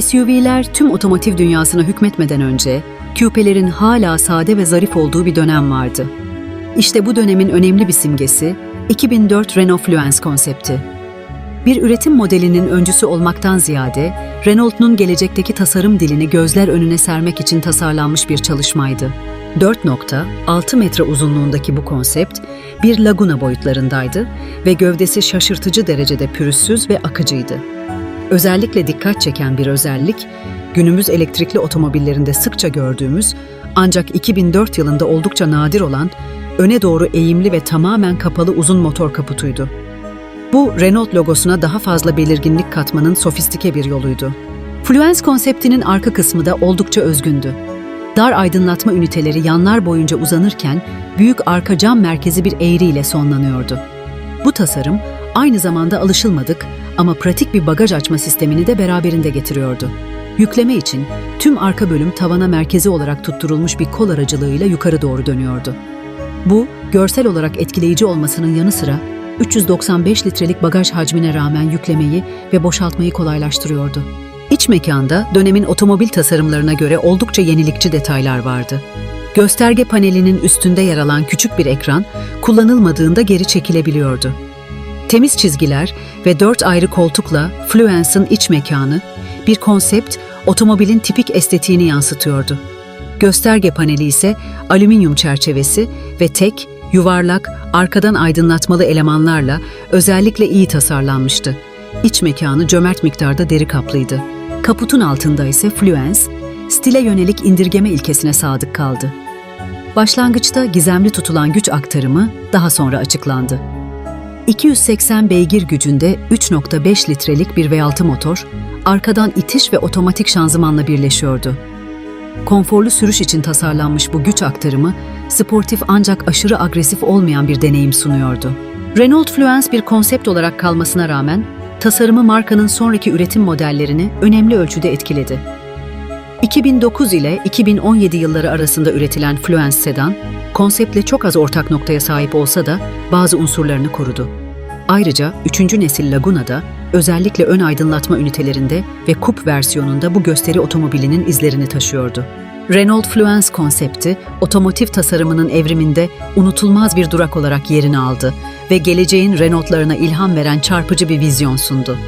SUV'ler tüm otomotiv dünyasına hükmetmeden önce, küpelerin hala sade ve zarif olduğu bir dönem vardı. İşte bu dönemin önemli bir simgesi, 2004 Renault Fluence konsepti. Bir üretim modelinin öncüsü olmaktan ziyade, Renault'un gelecekteki tasarım dilini gözler önüne sermek için tasarlanmış bir çalışmaydı. 4.6 metre uzunluğundaki bu konsept, bir laguna boyutlarındaydı ve gövdesi şaşırtıcı derecede pürüzsüz ve akıcıydı. Özellikle dikkat çeken bir özellik, günümüz elektrikli otomobillerinde sıkça gördüğümüz ancak 2004 yılında oldukça nadir olan öne doğru eğimli ve tamamen kapalı uzun motor kaputuydu. Bu Renault logosuna daha fazla belirginlik katmanın sofistike bir yoluydu. Fluence konseptinin arka kısmı da oldukça özgündü. Dar aydınlatma üniteleri yanlar boyunca uzanırken büyük arka cam merkezi bir eğriyle sonlanıyordu. Bu tasarım aynı zamanda alışılmadık ama pratik bir bagaj açma sistemini de beraberinde getiriyordu. Yükleme için tüm arka bölüm tavana merkezi olarak tutturulmuş bir kol aracılığıyla yukarı doğru dönüyordu. Bu, görsel olarak etkileyici olmasının yanı sıra 395 litrelik bagaj hacmine rağmen yüklemeyi ve boşaltmayı kolaylaştırıyordu. İç mekanda dönemin otomobil tasarımlarına göre oldukça yenilikçi detaylar vardı. Gösterge panelinin üstünde yer alan küçük bir ekran kullanılmadığında geri çekilebiliyordu. Temiz çizgiler ve dört ayrı koltukla Fluence'ın iç mekanı, bir konsept, otomobilin tipik estetiğini yansıtıyordu. Gösterge paneli ise alüminyum çerçevesi ve tek, yuvarlak, arkadan aydınlatmalı elemanlarla özellikle iyi tasarlanmıştı. İç mekanı cömert miktarda deri kaplıydı. Kaputun altında ise Fluence, stile yönelik indirgeme ilkesine sadık kaldı. Başlangıçta gizemli tutulan güç aktarımı daha sonra açıklandı. 280 beygir gücünde 3.5 litrelik bir V6 motor, arkadan itiş ve otomatik şanzımanla birleşiyordu. Konforlu sürüş için tasarlanmış bu güç aktarımı, sportif ancak aşırı agresif olmayan bir deneyim sunuyordu. Renault Fluence bir konsept olarak kalmasına rağmen, tasarımı markanın sonraki üretim modellerini önemli ölçüde etkiledi. 2009 ile 2017 yılları arasında üretilen Fluence sedan, konseptle çok az ortak noktaya sahip olsa da bazı unsurlarını korudu. Ayrıca 3. nesil Laguna'da özellikle ön aydınlatma ünitelerinde ve coupe versiyonunda bu gösteri otomobilinin izlerini taşıyordu. Renault Fluence konsepti, otomotiv tasarımının evriminde unutulmaz bir durak olarak yerini aldı ve geleceğin Renault'larına ilham veren çarpıcı bir vizyon sundu.